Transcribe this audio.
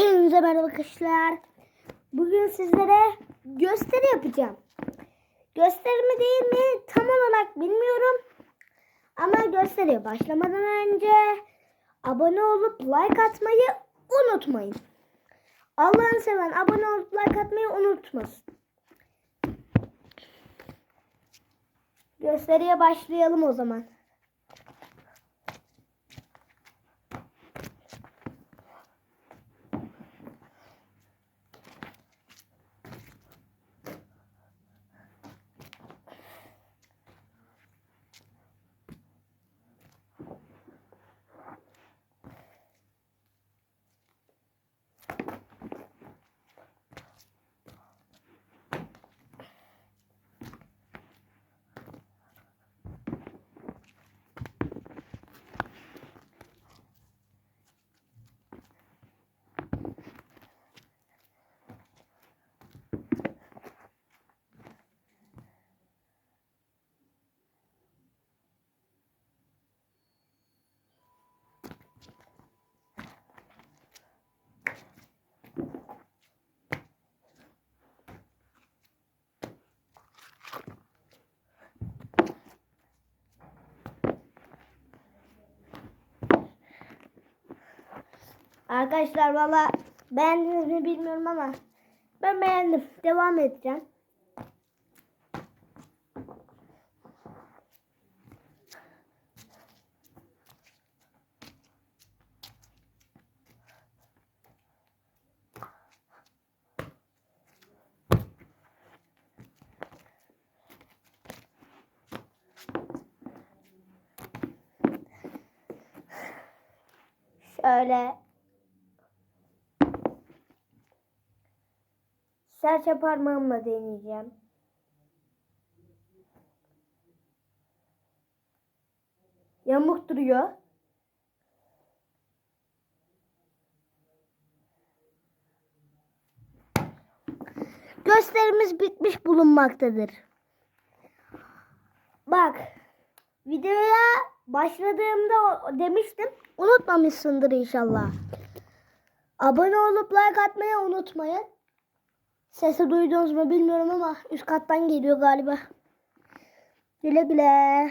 Hepinize merhaba arkadaşlar. Bugün sizlere gösteri yapacağım. Gösteri mi değil mi tam olarak bilmiyorum. Ama gösteriye başlamadan önce abone olup like atmayı unutmayın. Allah'ını seven abone olup like atmayı unutmasın. Gösteriye başlayalım o zaman. Arkadaşlar valla beğendiniz mi bilmiyorum ama ben beğendim. Devam edeceğim. Şöyle serçe parmağımla deneyeceğim. Yamuk duruyor. Gösterimiz bitmiş bulunmaktadır. Bak videoya başladığımda demiştim. Unutmamışsındır inşallah. Abone olup like atmayı unutmayın. Sesi duydunuz mu bilmiyorum ama üst kattan geliyor galiba. Güle güle.